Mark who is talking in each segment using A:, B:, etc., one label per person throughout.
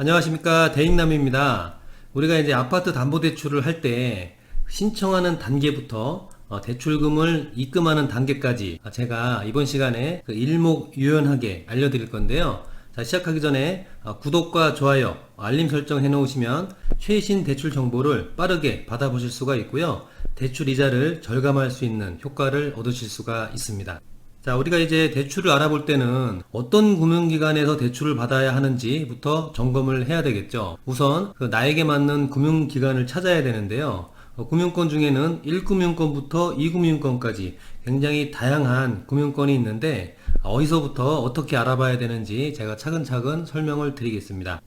A: 안녕하십니까 대익남입니다. 우리가 이제 아파트 담보대출을 할 때 신청하는 단계부터 어, 대출금을 입금하는 단계까지 제가 이번 시간에 그 일목요연하게 알려드릴 건데요. 자 시작하기 전에 어, 구독과 좋아요, 알림 설정 해놓으시면 최신 대출 정보를 빠르게 받아보실 수가 있고요. 대출 이자를 절감할 수 있는 효과를 얻으실 수가 있습니다. 자, 우리가 이제 대출을 알아볼 때는 어떤 금융기관에서 대출을 받아야 하는지부터 점검을 해야 되겠죠. 우선 그 나에게 맞는 금융기관을 찾아야 되는데요. 어, 금융권 중에는 1금융권부터 2금융권까지 굉장히 다양한 금융권이 있는데 어디서부터 어떻게 알아봐야 되는지 제가 차근차근 설명을 드리겠습니다.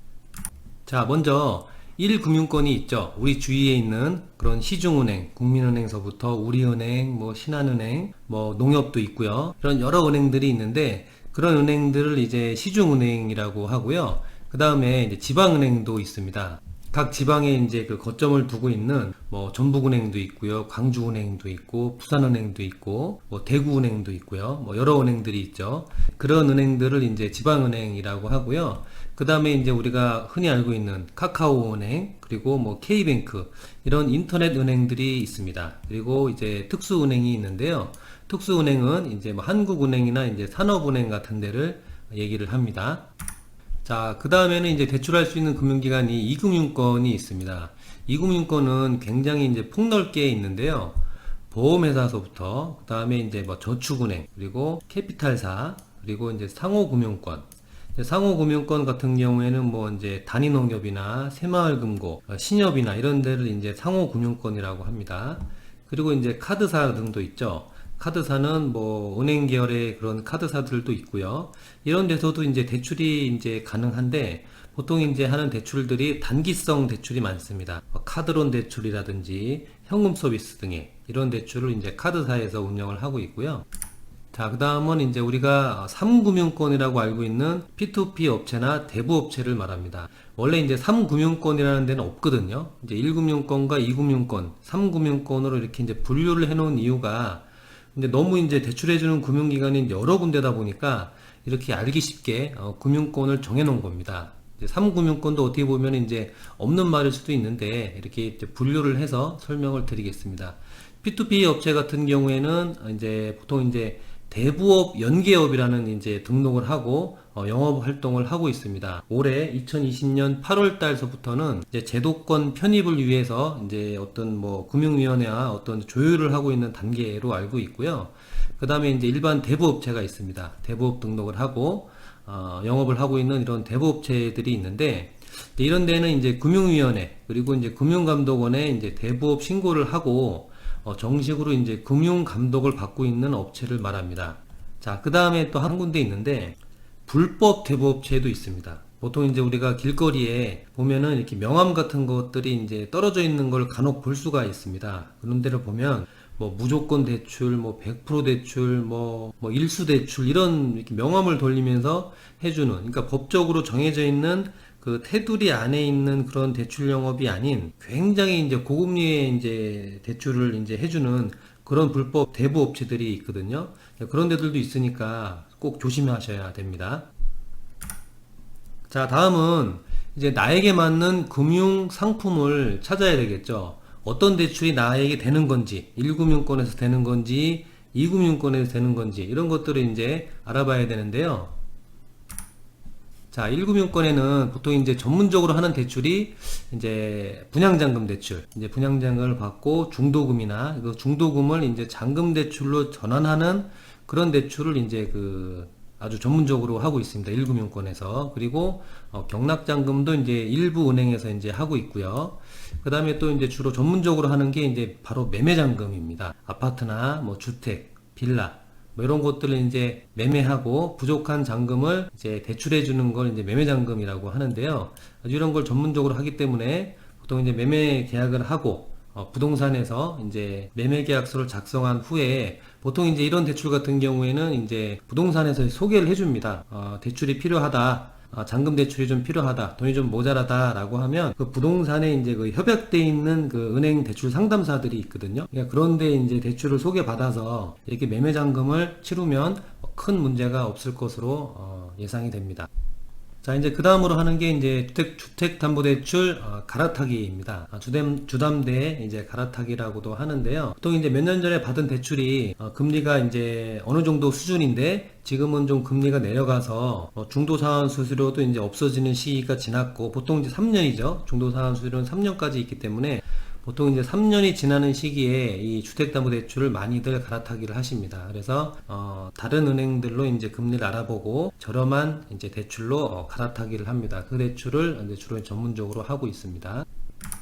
A: 자, 먼저 1금융권이 있죠. 우리 주위에 있는 그런 시중은행, 국민은행서부터 우리은행, 뭐 신한은행, 뭐 농협도 있고요. 이런 여러 은행들이 있는데 그런 은행들을 이제 시중은행이라고 하고요. 그 다음에 이제 지방은행도 있습니다. 각 지방에 이제 그 거점을 두고 있는 뭐 전북은행도 있고요, 광주은행도 있고, 부산은행도 있고, 뭐 대구은행도 있고요, 뭐 여러 은행들이 있죠. 그런 은행들을 이제 지방은행이라고 하고요. 그 다음에 이제 우리가 흔히 알고 있는 카카오은행, 그리고 뭐 K뱅크, 이런 인터넷 은행들이 있습니다. 그리고 이제 특수은행이 있는데요. 특수은행은 이제 뭐 한국은행이나 이제 산업은행 같은 데를 얘기를 합니다. 자, 그 다음에는 이제 대출할 수 있는 금융기관이 이금융권이 있습니다. 이금융권은 굉장히 이제 폭넓게 있는데요. 보험회사서부터, 그 다음에 이제 뭐 저축은행, 그리고 캐피탈사, 그리고 이제 상호금융권. 상호금융권 같은 경우에는 뭐 이제 단위농협이나 새마을금고, 어, 신협이나 이런 데를 이제 상호금융권이라고 합니다. 그리고 이제 카드사 등도 있죠. 카드사는 뭐 은행 계열의 그런 카드사들도 있고요. 이런 데서도 이제 대출이 이제 가능한데 보통 이제 하는 대출들이 단기성 대출이 많습니다. 뭐 카드론 대출이라든지 현금 서비스 등의 이런 대출을 이제 카드사에서 운영을 하고 있고요. 자, 그 다음은 이제 우리가 3금융권이라고 알고 있는 P2P 업체나 대부 업체를 말합니다. 원래 이제 3금융권이라는 데는 없거든요. 이제 1금융권과 2금융권, 3금융권으로 이렇게 이제 분류를 해놓은 이유가 근데 너무 이제 대출해주는 금융기관이 여러 군데다 보니까 이렇게 알기 쉽게 어, 금융권을 정해놓은 겁니다. 3금융권도 어떻게 보면 이제 없는 말일 수도 있는데 이렇게 이제 분류를 해서 설명을 드리겠습니다. P2P 업체 같은 경우에는 이제 보통 이제 대부업 연계업이라는 이제 등록을 하고 어, 영업 활동을 하고 있습니다. 올해 2020년 8월 달서부터는 이제 제도권 편입을 위해서 이제 어떤 뭐 금융위원회와 어떤 조율을 하고 있는 단계로 알고 있고요. 그 다음에 이제 일반 대부업체가 있습니다. 대부업 등록을 하고 어, 영업을 하고 있는 이런 대부업체들이 있는데 이런 데는 이제 금융위원회 그리고 이제 금융감독원에 이제 대부업 신고를 하고 어, 정식으로 이제 금융 감독을 받고 있는 업체를 말합니다. 자, 그 다음에 또 한 군데 있는데 불법 대부업체도 있습니다. 보통 이제 우리가 길거리에 보면은 이렇게 명함 같은 것들이 이제 떨어져 있는 걸 간혹 볼 수가 있습니다. 그런 데를 보면 뭐 무조건 대출, 뭐 100% 대출, 뭐, 뭐 일수 대출 이런 명함을 돌리면서 해주는 그러니까 법적으로 정해져 있는 그 테두리 안에 있는 그런 대출 영업이 아닌 굉장히 이제 고금리의 이제 대출을 이제 해주는 그런 불법 대부 업체들이 있거든요. 그런 데들도 있으니까 꼭 조심하셔야 됩니다. 자, 다음은 이제 나에게 맞는 금융 상품을 찾아야 되겠죠. 어떤 대출이 나에게 되는 건지, 1금융권에서 되는 건지, 2금융권에서 되는 건지, 이런 것들을 이제 알아봐야 되는데요. 자, 1금융권에는 보통 이제 전문적으로 하는 대출이 이제 분양잔금 대출, 이제 분양잔금을 받고 중도금이나 그 중도금을 이제 잔금 대출로 전환하는 그런 대출을 이제 그 아주 전문적으로 하고 있습니다. 1금융권에서. 그리고 어, 경락잔금도 이제 일부 은행에서 이제 하고 있고요. 그 다음에 또 이제 주로 전문적으로 하는 게 이제 바로 매매잔금입니다. 아파트나 뭐 주택, 빌라, 뭐 이런 것들을 이제 매매하고 부족한 잔금을 이제 대출해 주는 걸 이제 매매 잔금이라고 하는데요. 이런 걸 전문적으로 하기 때문에 보통 이제 매매 계약을 하고 어, 부동산에서 이제 매매 계약서를 작성한 후에 보통 이제 이런 대출 같은 경우에는 이제 부동산에서 소개를 해줍니다. 어, 대출이 필요하다. 아, 잔금 대출이 좀 필요하다, 돈이 좀 모자라다라고 하면 그 부동산에 이제 그 협약돼 있는 그 은행 대출 상담사들이 있거든요. 그러니까 그런데 이제 대출을 소개받아서 이렇게 매매 잔금을 치르면 큰 문제가 없을 것으로 어, 예상이 됩니다. 자, 이제 그 다음으로 하는 게 이제 주택, 주택담보대출 어, 갈아타기입니다. 아, 주담, 주담대 이제 갈아타기라고도 하는데요. 보통 이제 몇 년 전에 받은 대출이 어, 금리가 이제 어느 정도 수준인데 지금은 좀 금리가 내려가서 어, 중도상환 수수료도 이제 없어지는 시기가 지났고 보통 이제 3년이죠. 중도상환 수수료는 3년까지 있기 때문에 보통 이제 3년이 지나는 시기에 이 주택담보대출을 많이들 갈아타기를 하십니다. 그래서 어, 다른 은행들로 이제 금리를 알아보고 저렴한 이제 대출로 어, 갈아타기를 합니다. 그 대출을 이제 주로 전문적으로 하고 있습니다.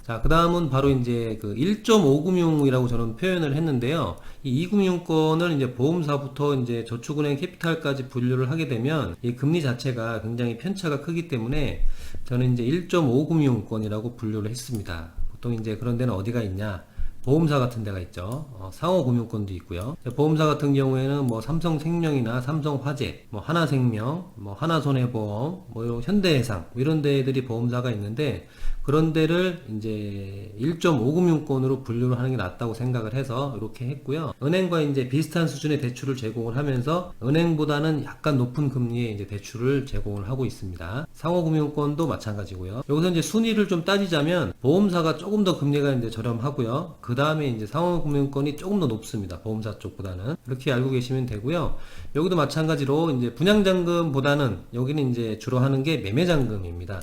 A: 자, 그 다음은 바로 이제 그 1.5금융이라고 저는 표현을 했는데요. 이 2금융권을 이제 보험사부터 이제 저축은행 캐피탈까지 분류를 하게 되면 이 금리 자체가 굉장히 편차가 크기 때문에 저는 이제 1.5금융권이라고 분류를 했습니다. 보통 이제 그런 데는 어디가 있냐? 보험사 같은 데가 있죠. 어, 상호금융권도 있고요. 보험사 같은 경우에는 뭐 삼성생명이나 삼성화재, 뭐 하나생명, 뭐 하나손해보험, 뭐 현대해상 뭐 이런 데들이 보험사가 있는데 그런 데를 이제 1.5금융권으로 분류를 하는 게 낫다고 생각을 해서 이렇게 했고요. 은행과 이제 비슷한 수준의 대출을 제공을 하면서 은행보다는 약간 높은 금리의 이제 대출을 제공을 하고 있습니다. 상호금융권도 마찬가지고요. 여기서 이제 순위를 좀 따지자면 보험사가 조금 더 금리가 이제 저렴하고요. 그 다음에 이제 상호금융권이 조금 더 높습니다. 보험사 쪽보다는 이렇게 알고 계시면 되고요. 여기도 마찬가지로 이제 분양잔금보다는 여기는 이제 주로 하는 게 매매잔금입니다.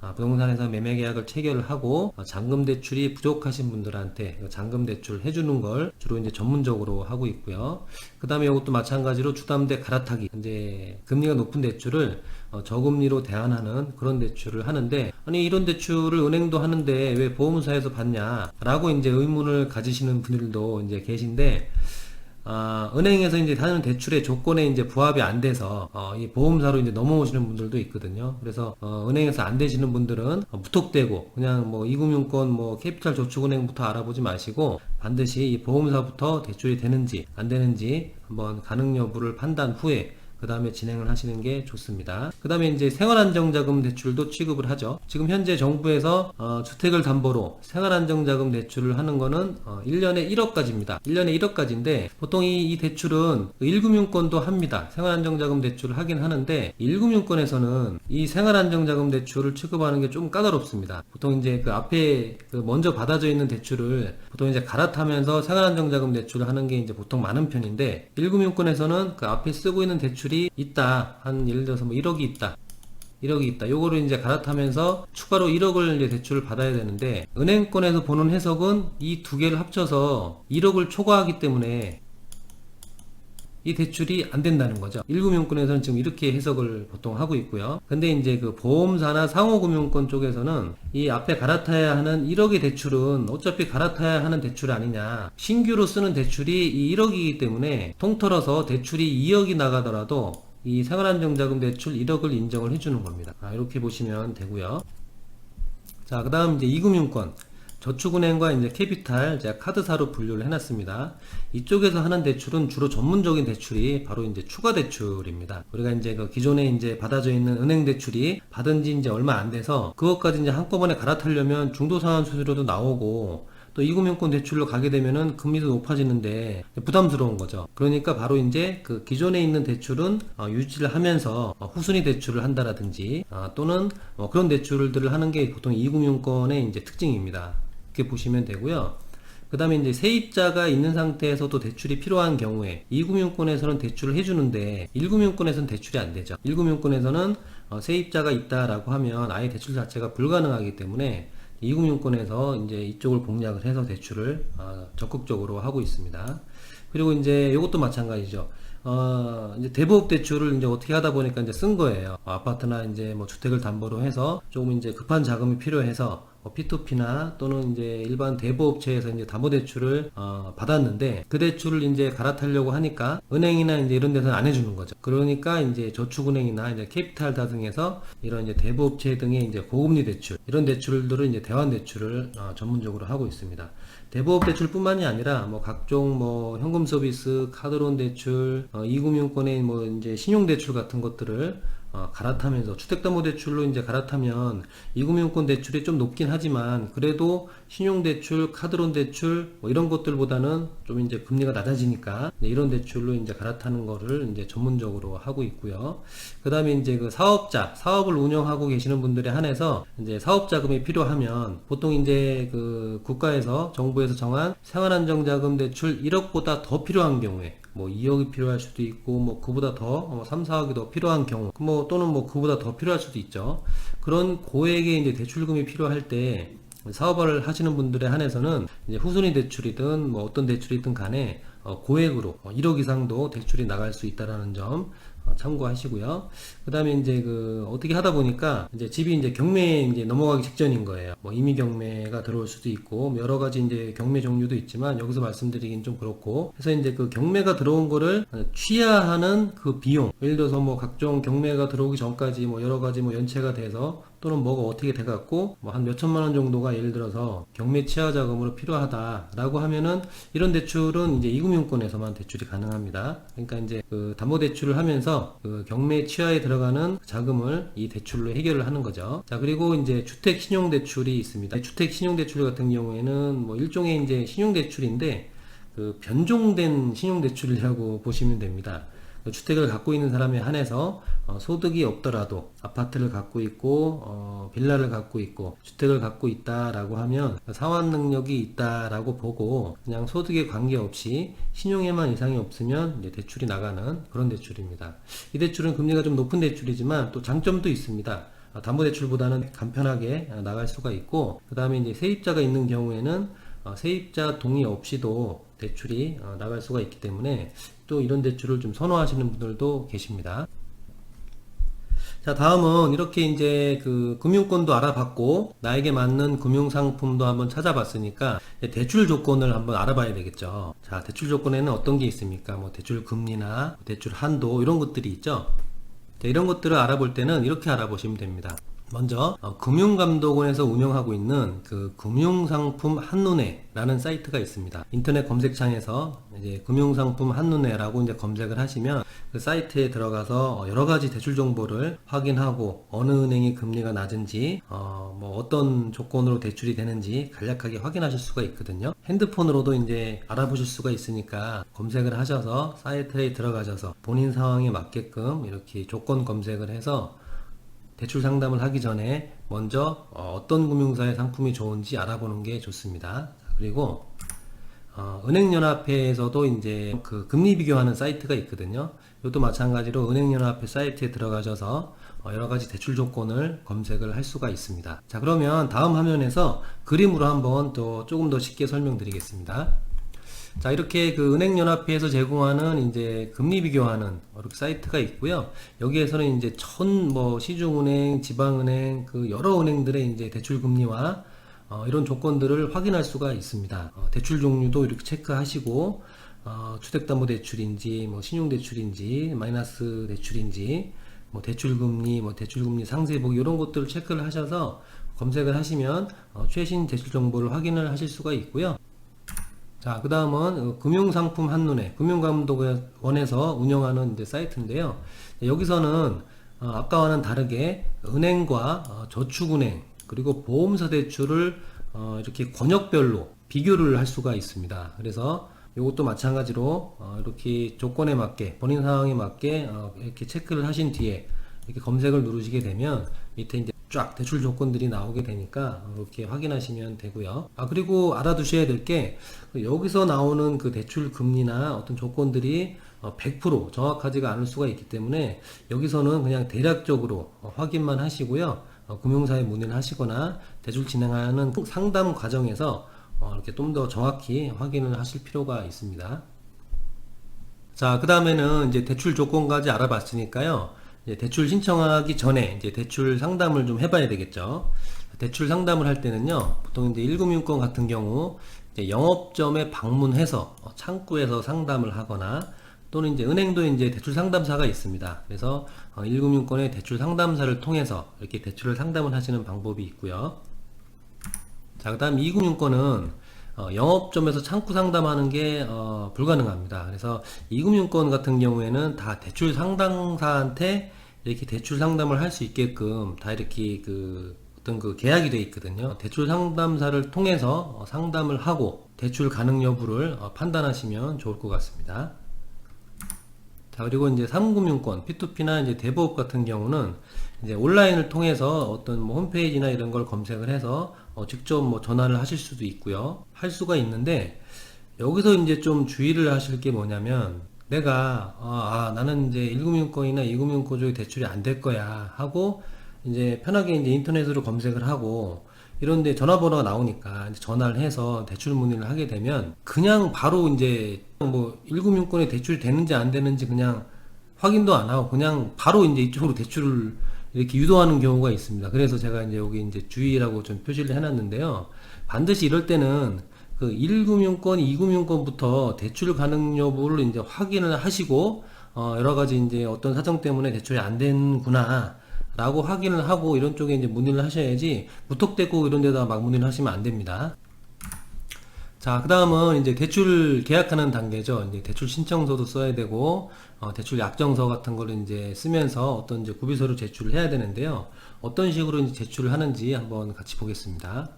A: 아, 부동산에서 매매 계약을 체결을 하고 어, 잔금 대출이 부족하신 분들한테 잔금 대출 해주는 걸 주로 이제 전문적으로 하고 있고요. 그 다음에 이것도 마찬가지로 주담대 갈아타기 이제 금리가 높은 대출을 어, 저금리로 대안하는 그런 대출을 하는데 아니 이런 대출을 은행도 하는데 왜 보험사에서 받냐라고 이제 의문을 가지시는 분들도 이제 계신데 아, 은행에서 이제 하는 대출의 조건에 이제 부합이 안 돼서 어, 이 보험사로 이제 넘어오시는 분들도 있거든요. 그래서 어, 은행에서 안 되시는 분들은 어, 무턱대고 그냥 뭐 이금융권 뭐 캐피탈 저축은행부터 알아보지 마시고 반드시 이 보험사부터 대출이 되는지 안 되는지 한번 가능 여부를 판단 후에 그 다음에 진행을 하시는 게 좋습니다. 그 다음에 이제 생활안정자금 대출도 취급을 하죠. 지금 현재 정부에서 어, 주택을 담보로 생활안정자금 대출을 하는 거는 어, 1년에 1억까지입니다. 1년에 1억까지인데 보통 이, 이 대출은 1금융권도 합니다. 생활안정자금 대출을 하긴 하는데 1금융권에서는 이 생활안정자금 대출을 취급하는 게 좀 까다롭습니다. 보통 이제 그 앞에 그 먼저 받아져 있는 대출을 보통 이제 갈아타면서 생활안정자금 대출을 하는 게 이제 보통 많은 편인데 1금융권에서는 그 앞에 쓰고 있는 대출 이 있다. 한 예를 들어서 뭐 1억이 있다. 1억이 있다. 요거를 이제 갈아타면서 추가로 1억을 이제 대출을 받아야 되는데 은행권에서 보는 해석은 이 두 개를 합쳐서 1억을 초과하기 때문에 이 대출이 안 된다는 거죠. 1금융권에서는 지금 이렇게 해석을 보통 하고 있고요. 근데 이제 그 보험사나 상호금융권 쪽에서는 이 앞에 갈아타야 하는 1억의 대출은 어차피 갈아타야 하는 대출 아니냐. 신규로 쓰는 대출이 이 1억이기 때문에 통틀어서 대출이 2억이 나가더라도 이 생활안정자금 대출 1억을 인정을 해주는 겁니다. 아, 이렇게 보시면 되고요. 자, 그 다음 이제 2금융권. 저축은행과 이제 캐피탈, 제가 카드사로 분류를 해놨습니다. 이쪽에서 하는 대출은 주로 전문적인 대출이 바로 이제 추가 대출입니다. 우리가 이제 그 기존에 이제 받아져 있는 은행 대출이 받은 지 이제 얼마 안 돼서 그것까지 이제 한꺼번에 갈아타려면 중도상환 수수료도 나오고 또 이금융권 대출로 가게 되면은 금리도 높아지는데 부담스러운 거죠. 그러니까 바로 이제 그 기존에 있는 대출은 어, 유지를 하면서 어, 후순위 대출을 한다라든지 어, 또는 어, 그런 대출들을 하는 게 보통 이금융권의 이제 특징입니다. 이렇게 보시면 되고요. 그 다음에 이제 세입자가 있는 상태에서도 대출이 필요한 경우에 2금융권에서는 대출을 해주는데 1금융권에서는 대출이 안 되죠. 1금융권에서는 어, 세입자가 있다라고 하면 아예 대출 자체가 불가능하기 때문에 2금융권에서 이제 이쪽을 공략을 해서 대출을 어, 적극적으로 하고 있습니다. 그리고 이제 이것도 마찬가지죠. 어, 이제 대부업 대출을 이제 어떻게 하다 보니까 이제 쓴 거예요. 어, 아파트나 이제 뭐 주택을 담보로 해서 조금 이제 급한 자금이 필요해서 뭐 P2P나 또는 이제 일반 대부업체에서 이제 담보대출을 어, 받았는데 그 대출을 이제 갈아타려고 하니까 은행이나 이제 이런 데서는 안 해주는 거죠. 그러니까 이제 저축은행이나 이제 캐피탈 등에서 이런 이제 대부업체 등의 이제 고금리 대출 이런 대출들을 이제 대환 대출을 어, 전문적으로 하고 있습니다. 대부업 대출뿐만이 아니라 뭐 각종 뭐 현금 서비스, 카드론 대출, 어, 이금융권의 뭐 이제 신용 대출 같은 것들을 어, 갈아타면서 주택담보대출로 이제 갈아타면 이금융권 대출이 좀 높긴 하지만 그래도 신용대출, 카드론 대출 뭐 이런 것들보다는 좀 이제 금리가 낮아지니까 이런 대출로 이제 갈아타는 거를 이제 전문적으로 하고 있고요. 그 다음에 이제 그 사업자, 사업을 운영하고 계시는 분들에 한해서 이제 사업 자금이 필요하면 보통 이제 그 국가에서 정부에서 정한 생활안정자금 대출 1억보다 더 필요한 경우에 뭐 2억이 필요할 수도 있고 뭐 그보다 더 어, 3, 4억이 더 필요한 경우 뭐 또는 뭐 그보다 더 필요할 수도 있죠. 그런 고액의 이제 대출금이 필요할 때 사업을 하시는 분들에 한해서는 이제 후순위 대출이든 뭐 어떤 대출이든 간에 어, 고액으로 어, 1억 이상도 대출이 나갈 수 있다라는 점 어, 참고하시고요. 그 다음에 이제 그 어떻게 하다 보니까 이제 집이 이제 경매에 이제 넘어가기 직전인 거예요. 뭐 임의 경매가 들어올 수도 있고 뭐 여러 가지 이제 경매 종류도 있지만 여기서 말씀드리긴 좀 그렇고 그래서 이제 그 경매가 들어온 거를 취하하는 그 비용 예를 들어서 뭐 각종 경매가 들어오기 전까지 뭐 여러 가지 뭐 연체가 돼서 또는 뭐가 어떻게 돼갖고 뭐 한 몇천만 원 정도가 예를 들어서 경매 취하 자금으로 필요하다라고 하면은 이런 대출은 이제 이금융권에서만 대출이 가능합니다. 그러니까 이제 그 담보 대출을 하면서 그 경매 취하에 들어가는 자금을 이 대출로 해결을 하는 거죠. 자 그리고 이제 주택 신용 대출이 있습니다. 주택 신용 대출 같은 경우에는 뭐 일종의 이제 신용 대출인데 그 변종된 신용 대출이라고 보시면 됩니다. 그 주택을 갖고 있는 사람에 한해서 어, 소득이 없더라도 아파트를 갖고 있고 어, 빌라를 갖고 있고 주택을 갖고 있다라고 하면 상환 능력이 있다라고 보고 그냥 소득에 관계없이 신용에만 이상이 없으면 대출이 나가는 그런 대출입니다. 이 대출은 금리가 좀 높은 대출이지만 또 장점도 있습니다. 어, 담보대출보다는 간편하게 어, 나갈 수가 있고 그 다음에 이제 세입자가 있는 경우에는 어, 세입자 동의 없이도 대출이 어, 나갈 수가 있기 때문에 또 이런 대출을 좀 선호하시는 분들도 계십니다. 자, 다음은 이렇게 이제 그 금융권도 알아봤고, 나에게 맞는 금융 상품도 한번 찾아봤으니까, 대출 조건을 한번 알아봐야 되겠죠. 자, 대출 조건에는 어떤 게 있습니까? 뭐, 대출 금리나, 대출 한도, 이런 것들이 있죠. 자, 이런 것들을 알아볼 때는 이렇게 알아보시면 됩니다. 먼저 어, 금융감독원에서 운영하고 있는 그 금융상품 한눈에라는 사이트가 있습니다. 인터넷 검색창에서 이제 금융상품 한눈에라고 이제 검색을 하시면 그 사이트에 들어가서 어, 여러 가지 대출 정보를 확인하고 어느 은행이 금리가 낮은지 어, 뭐 어떤 조건으로 대출이 되는지 간략하게 확인하실 수가 있거든요. 핸드폰으로도 이제 알아보실 수가 있으니까 검색을 하셔서 사이트에 들어가셔서 본인 상황에 맞게끔 이렇게 조건 검색을 해서 대출 상담을 하기 전에 먼저 어, 떤 금융사의 상품이 좋은지 알아보는 게 좋습니다. 그리고 어, 은행연합회에서도 이제 그 금리 비교하는 사이트가 있거든요. 이것도 마찬가지로 은행연합회 사이트에 들어가셔서 어, 여러 가지 대출 조건을 검색을 할 수가 있습니다. 자, 그러면 다음 화면에서 그림으로 한번 또 조금 더 쉽게 설명드리겠습니다. 자, 이렇게 그 은행연합회에서 제공하는 이제 금리 비교하는 이렇게 사이트가 있고요. 여기에서는 이제 천 뭐 시중은행, 지방은행 그 여러 은행들의 이제 대출 금리와 어, 이런 조건들을 확인할 수가 있습니다. 어, 대출 종류도 이렇게 체크하시고 어, 주택담보대출인지 뭐 신용대출인지 마이너스 대출인지 뭐 대출금리, 뭐 대출금리 상세복 이런 것들을 체크를 하셔서 검색을 하시면 어, 최신 대출 정보를 확인을 하실 수가 있고요. 자, 그 다음은 금융상품 한눈에 금융감독원에서 운영하는 이제 사이트인데요. 여기서는 어, 아까와는 다르게 은행과 어, 저축은행 그리고 보험사 대출을 어, 이렇게 권역별로 비교를 할 수가 있습니다. 그래서 이것도 마찬가지로 어, 이렇게 조건에 맞게 본인 상황에 맞게 어, 이렇게 체크를 하신 뒤에 이렇게 검색을 누르시게 되면 밑에 이제 쫙 대출 조건들이 나오게 되니까 이렇게 확인하시면 되고요. 아 그리고 알아두셔야 될 게 여기서 나오는 그 대출 금리나 어떤 조건들이 어, 100% 정확하지가 않을 수가 있기 때문에 여기서는 그냥 대략적으로 어, 확인만 하시고요. 어, 금융사에 문의를 하시거나 대출 진행하는 상담 과정에서 어, 이렇게 좀 더 정확히 확인을 하실 필요가 있습니다. 자, 그 다음에는 이제 대출 조건까지 알아봤으니까요. 대출 신청하기 전에 이제 대출 상담을 좀 해봐야 되겠죠. 대출 상담을 할 때는요, 보통 이제 1금융권 같은 경우 영업점에 방문해서 어, 창구에서 상담을 하거나 또는 이제 은행도 이제 대출 상담사가 있습니다. 그래서 어, 1금융권의 대출 상담사를 통해서 이렇게 대출을 상담을 하시는 방법이 있고요. 자, 그 다음 2금융권은 어, 영업점에서 창구 상담하는 게 어, 불가능합니다. 그래서 이금융권 같은 경우에는 다 대출 상담사한테 이렇게 대출 상담을 할 수 있게끔 다 이렇게 그 어떤 그 계약이 돼 있거든요. 대출 상담사를 통해서 어, 상담을 하고 대출 가능 여부를 어, 판단하시면 좋을 것 같습니다. 자, 그리고 이제 사무금융권, P2P나 이제 대부업 같은 경우는 이제 온라인을 통해서 어떤 뭐 홈페이지나 이런 걸 검색을 해서 어, 직접 뭐 전화를 하실 수도 있고요. 할 수가 있는데 여기서 이제 좀 주의를 하실 게 뭐냐면 내가 어, 아, 나는 이제 1금융권이나 2금융권 쪽에 대출이 안 될 거야 하고 이제 편하게 이제 인터넷으로 검색을 하고 이런데 전화번호가 나오니까 전화를 해서 대출 문의를 하게 되면 그냥 바로 이제 뭐 1금융권에 대출이 되는지 안 되는지 그냥 확인도 안 하고 그냥 바로 이제 이쪽으로 대출을 이렇게 유도하는 경우가 있습니다. 그래서 제가 이제 여기 이제 주의라고 좀 표시를 해놨는데요. 반드시 이럴 때는 그 1금융권, 2금융권부터 대출 가능 여부를 이제 확인을 하시고 어 여러 가지 이제 어떤 사정 때문에 대출이 안 되는구나. 라고 확인을 하고 이런 쪽에 이제 문의를 하셔야지 무턱대고 이런 데다 막 문의를 하시면 안 됩니다. 자, 그 다음은 이제 대출 계약하는 단계죠. 이제 대출 신청서도 써야 되고, 어, 대출 약정서 같은 거를 이제 쓰면서 어떤 이제 구비서류 제출을 해야 되는데요. 어떤 식으로 이제 제출을 하는지 한번 같이 보겠습니다.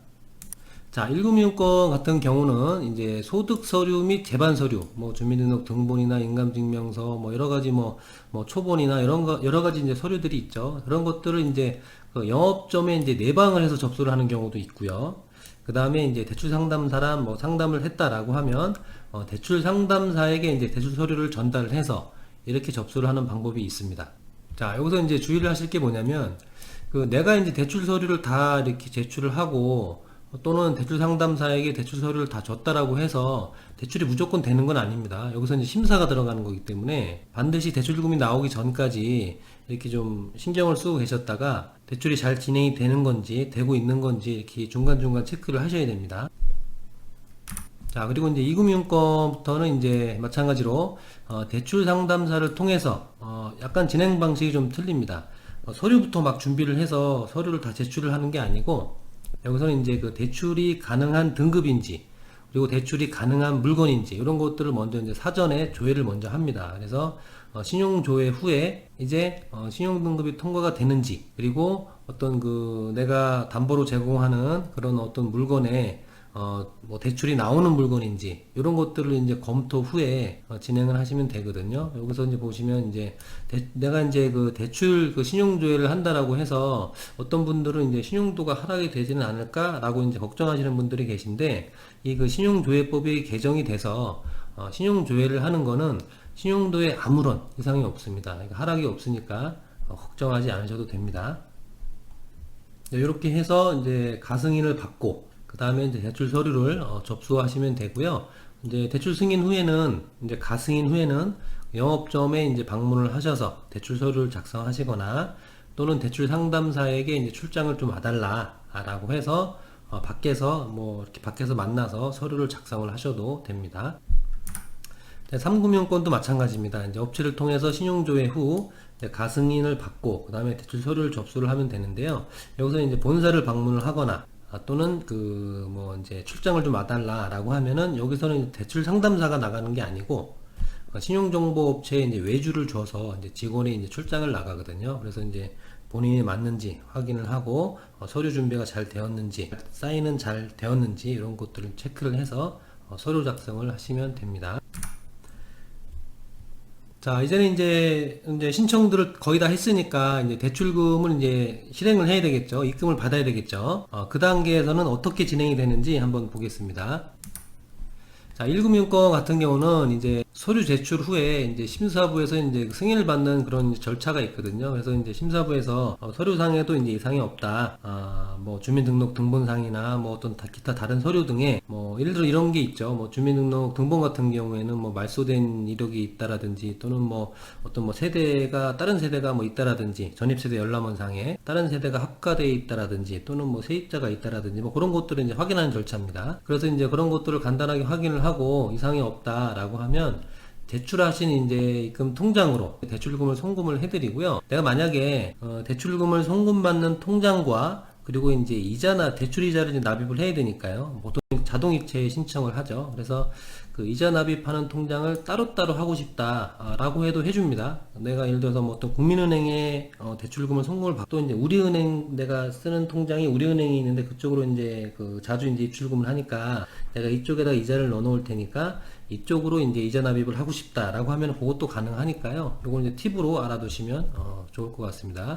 A: 자, 1금융권 같은 경우는 이제 소득 서류 및 재반 서류, 뭐 주민등록 등본이나 인감증명서, 뭐 여러 가지 뭐, 뭐 초본이나 이런 거, 여러 가지 이제 서류들이 있죠. 그런 것들을 이제 그 영업점에 이제 내방을 해서 접수를 하는 경우도 있고요. 그 다음에 이제 대출 상담사랑 뭐 상담을 했다라고 하면, 어, 대출 상담사에게 이제 대출 서류를 전달을 해서 이렇게 접수를 하는 방법이 있습니다. 자, 여기서 이제 주의를 하실 게 뭐냐면, 그 내가 이제 대출 서류를 다 이렇게 제출을 하고, 또는 대출 상담사에게 대출 서류를 다 줬다라고 해서 대출이 무조건 되는 건 아닙니다. 여기서 이제 심사가 들어가는 거기 때문에 반드시 대출금이 나오기 전까지 이렇게 좀 신경을 쓰고 계셨다가 대출이 잘 진행이 되는 건지 되고 있는 건지 이렇게 중간중간 체크를 하셔야 됩니다. 자, 그리고 이제 이금융권부터는 이제 마찬가지로 어, 대출 상담사를 통해서 어, 약간 진행 방식이 좀 틀립니다. 어, 서류부터 막 준비를 해서 서류를 다 제출을 하는 게 아니고 여기서는 이제 그 대출이 가능한 등급인지 그리고 대출이 가능한 물건인지 이런 것들을 먼저 이제 사전에 조회를 먼저 합니다. 그래서 어, 신용 조회 후에 이제 어, 신용 등급이 통과가 되는지 그리고 어떤 그 내가 담보로 제공하는 그런 어떤 물건에 어, 뭐 대출이 나오는 물건인지 이런 것들을 이제 검토 후에 어, 진행을 하시면 되거든요. 여기서 이제 보시면 이제 대- 내가 이제 그 대출 그 신용 조회를 한다라고 해서 어떤 분들은 이제 신용도가 하락이 되지는 않을까라고 이제 걱정하시는 분들이 계신데 이 그 신용 조회법이 개정이 돼서 어, 신용 조회를 하는 거는 신용도에 아무런 이상이 없습니다. 그러니까 하락이 없으니까 어, 걱정하지 않으셔도 됩니다. 이렇게 해서 이제 가승인을 받고 그 다음에 이제 대출 서류를 어, 접수하시면 되고요. 이제 대출 승인 후에는 이제 가승인 후에는 영업점에 이제 방문을 하셔서 대출 서류를 작성하시거나 또는 대출 상담사에게 이제 출장을 좀 와달라라고 해서 어, 밖에서 뭐 이렇게 밖에서 만나서 서류를 작성을 하셔도 됩니다. 네, 3금융권도 마찬가지입니다. 이제 업체를 통해서 신용조회 후 가승인을 받고 그 다음에 대출 서류를 접수를 하면 되는데요. 여기서 이제 본사를 방문을 하거나 아, 또는 그 뭐 이제 출장을 좀 와달라라고 하면은 여기서는 대출 상담사가 나가는 게 아니고 어, 신용정보업체에 이제 외주를 줘서 이제 직원이 이제 출장을 나가거든요. 그래서 이제 본인이 맞는지 확인을 하고 어, 서류 준비가 잘 되었는지 사인은 잘 되었는지 이런 것들을 체크를 해서 어, 서류 작성을 하시면 됩니다. 자, 이제는 이제, 이제 신청들을 거의 다 했으니까, 이제 대출금을 이제 실행을 해야 되겠죠. 입금을 받아야 되겠죠. 어, 그 단계에서는 어떻게 진행이 되는지 한번 보겠습니다. 자, 1금융권 같은 경우는 이제 서류 제출 후에 이제 심사부에서 이제 승인을 받는 그런 절차가 있거든요. 그래서 이제 심사부에서 어, 서류상에도 이제 이상이 없다. 아, 뭐 주민등록 등본상이나 뭐 어떤 다- 기타 다른 서류 등에 뭐 예를 들어 이런 게 있죠. 뭐 주민등록 등본 같은 경우에는 뭐 말소된 이력이 있다라든지 또는 뭐 어떤 뭐 세대가 다른 세대가 뭐 있다라든지 전입세대 열람원상에 다른 세대가 합가돼 있다라든지 또는 뭐 세입자가 있다라든지 뭐 그런 것들을 이제 확인하는 절차입니다. 그래서 이제 그런 것들을 간단하게 확인을 하고 이상이 없다라고 하면 대출하신 이제 입금 통장으로 대출금을 송금을 해드리고요. 내가 만약에 어, 대출금을 송금받는 통장과 그리고 이제 이자나 대출 이자를 납입을 해야 되니까요. 보통 자동이체 신청을 하죠. 그래서 그 이자 납입하는 통장을 따로따로 하고 싶다라고 해도 해줍니다. 내가 예를 들어서 뭐 어떤 국민은행에 어, 대출금을 송금을 받고 이제 우리은행 내가 쓰는 통장이 우리은행이 있는데 그쪽으로 이제 그 자주 이제 입출금을 하니까 내가 이쪽에다 이자를 넣어 놓을 테니까 이쪽으로 이제 이자 납입을 하고 싶다라고 하면 그것도 가능하니까요. 요거 이제 팁으로 알아두시면 어, 좋을 것 같습니다.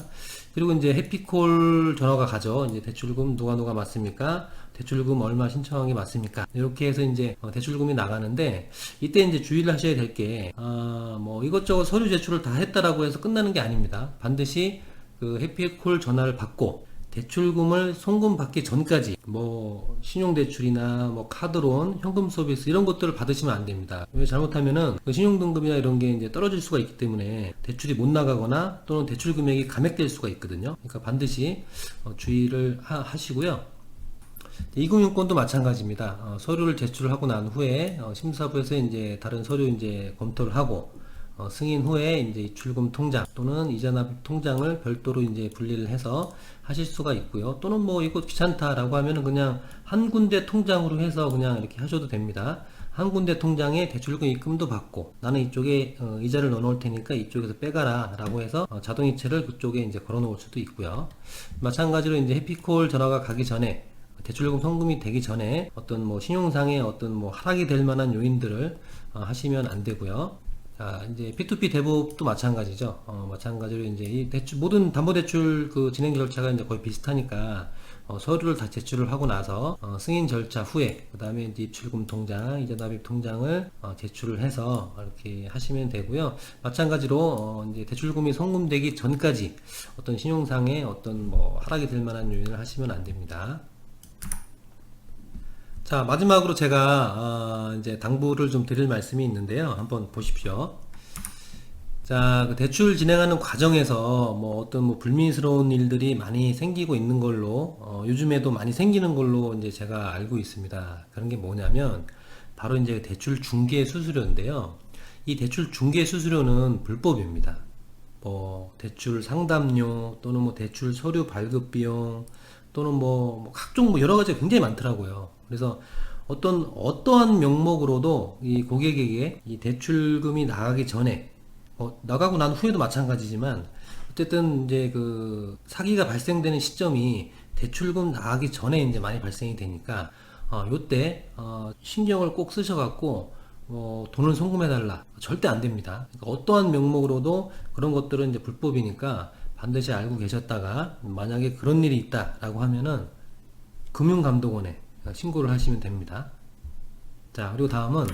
A: 그리고 이제 해피콜 전화가 가죠. 이제 대출금 누가 누가 맞습니까? 대출금 얼마 신청한 게 맞습니까? 이렇게 해서 이제 어, 대출금이 나가는데 이때 이제 주의를 하셔야 될 게 아, 뭐 이것저것 서류 제출을 다 했다라고 해서 끝나는 게 아닙니다. 반드시 그 해피콜 전화를 받고 대출금을 송금 받기 전까지 뭐 신용대출이나 뭐 카드론, 현금 서비스 이런 것들을 받으시면 안 됩니다. 왜 잘못하면은 그 신용등급이나 이런 게 이제 떨어질 수가 있기 때문에 대출이 못 나가거나 또는 대출 금액이 감액될 수가 있거든요. 그러니까 반드시 어, 주의를 하, 시고요 이금융권도 마찬가지입니다. 어, 서류를 제출하고 난 후에 어, 심사부에서 이제 다른 서류 이제 검토를 하고 어, 승인 후에 이제 입출금 통장 또는 이자 납입 통장을 별도로 이제 분리를 해서 하실 수가 있고요. 또는 뭐 이거 귀찮다라고 하면은 그냥 한 군데 통장으로 해서 그냥 이렇게 하셔도 됩니다. 한 군데 통장에 대출금 입금도 받고 나는 이쪽에 어, 이자를 넣어 놓을 테니까 이쪽에서 빼가라 라고 해서 어, 자동이체를 그쪽에 이제 걸어 놓을 수도 있고요. 마찬가지로 이제 해피콜 전화가 가기 전에 대출금 송금이 되기 전에 어떤 뭐 신용상의 어떤 뭐 하락이 될 만한 요인들을 어, 하시면 안 되고요. 자, 이제 P2P 대부업도 마찬가지죠. 어, 마찬가지로 이제 이 대출, 모든 담보대출 그 진행 절차가 이제 거의 비슷하니까 어, 서류를 다 제출을 하고 나서 어, 승인 절차 후에 그 다음에 이제 입출금 통장, 이자 납입 통장을 어, 제출을 해서 이렇게 하시면 되고요. 마찬가지로 어, 이제 대출금이 송금되기 전까지 어떤 신용상의 어떤 뭐 하락이 될 만한 요인을 하시면 안 됩니다. 자 마지막으로 제가 어, 이제 당부를 좀 드릴 말씀이 있는데요. 한번 보십시오. 자, 그 대출 진행하는 과정에서 뭐 어떤 뭐 불미스러운 일들이 많이 생기고 있는 걸로 어, 요즘에도 많이 생기는 걸로 이제 제가 알고 있습니다. 그런 게 뭐냐면 바로 이제 대출 중개 수수료인데요. 이 대출 중개 수수료는 불법입니다. 뭐 대출 상담료 또는 뭐 대출 서류 발급 비용 또는 뭐, 뭐 각종 뭐 여러 가지가 굉장히 많더라고요. 그래서 어떤 어떠한 명목으로도 이 고객에게 이 대출금이 나가기 전에 어, 나가고 난 후에도 마찬가지지만 어쨌든 이제 그 사기가 발생되는 시점이 대출금 나가기 전에 이제 많이 발생이 되니까 어, 요때 어, 신경을 꼭 쓰셔갖고 어, 돈을 송금해달라 절대 안 됩니다. 그러니까 어떠한 명목으로도 그런 것들은 이제 불법이니까 반드시 알고 계셨다가 만약에 그런 일이 있다라고 하면은 금융감독원에 신고를 하시면 됩니다. 자 그리고 다음은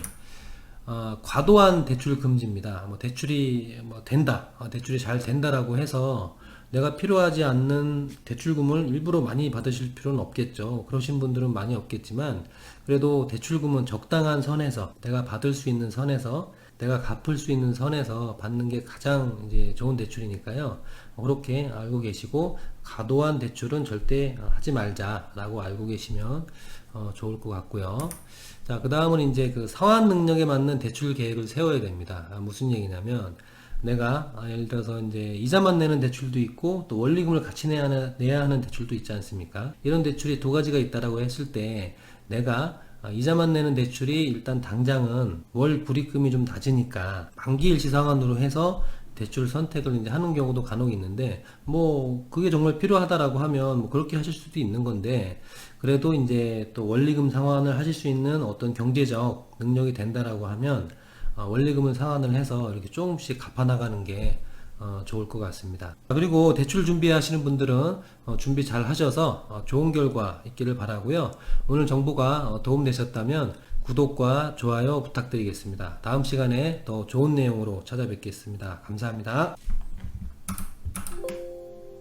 A: 어, 과도한 대출 금지입니다. 뭐 대출이 뭐 된다, 어, 대출이 잘 된다라고 해서 내가 필요하지 않는 대출금을 일부러 많이 받으실 필요는 없겠죠. 그러신 분들은 많이 없겠지만 그래도 대출금은 적당한 선에서 내가 받을 수 있는 선에서 내가 갚을 수 있는 선에서 받는 게 가장 이제 좋은 대출이니까요. 그렇게 알고 계시고 과도한 대출은 절대 하지 말자라고 알고 계시면 어, 좋을 것 같고요. 자, 그 다음은 이제 그 상환 능력에 맞는 대출 계획을 세워야 됩니다. 아, 무슨 얘기냐면 내가 아, 예를 들어서 이제 이자만 내는 대출도 있고 또 원리금을 같이 내야 하는, 내야 하는 대출도 있지 않습니까? 이런 대출이 두 가지가 있다라고 했을 때 내가 아, 이자만 내는 대출이 일단 당장은 월 불입금이 좀 낮으니까 만기일시 상환으로 해서 대출 선택을 이제 하는 경우도 간혹 있는데 뭐 그게 정말 필요하다라고 하면 뭐 그렇게 하실 수도 있는 건데 그래도 이제 또 원리금 상환을 하실 수 있는 어떤 경제적 능력이 된다라고 하면 어, 원리금을 상환을 해서 이렇게 조금씩 갚아 나가는 게 어, 좋을 것 같습니다. 그리고 대출 준비하시는 분들은 어, 준비 잘 하셔서 어, 좋은 결과 있기를 바라고요. 오늘 정보가 어, 도움되셨다면 구독과 좋아요 부탁드리겠습니다. 다음 시간에 더 좋은 내용으로 찾아뵙겠습니다. 감사합니다.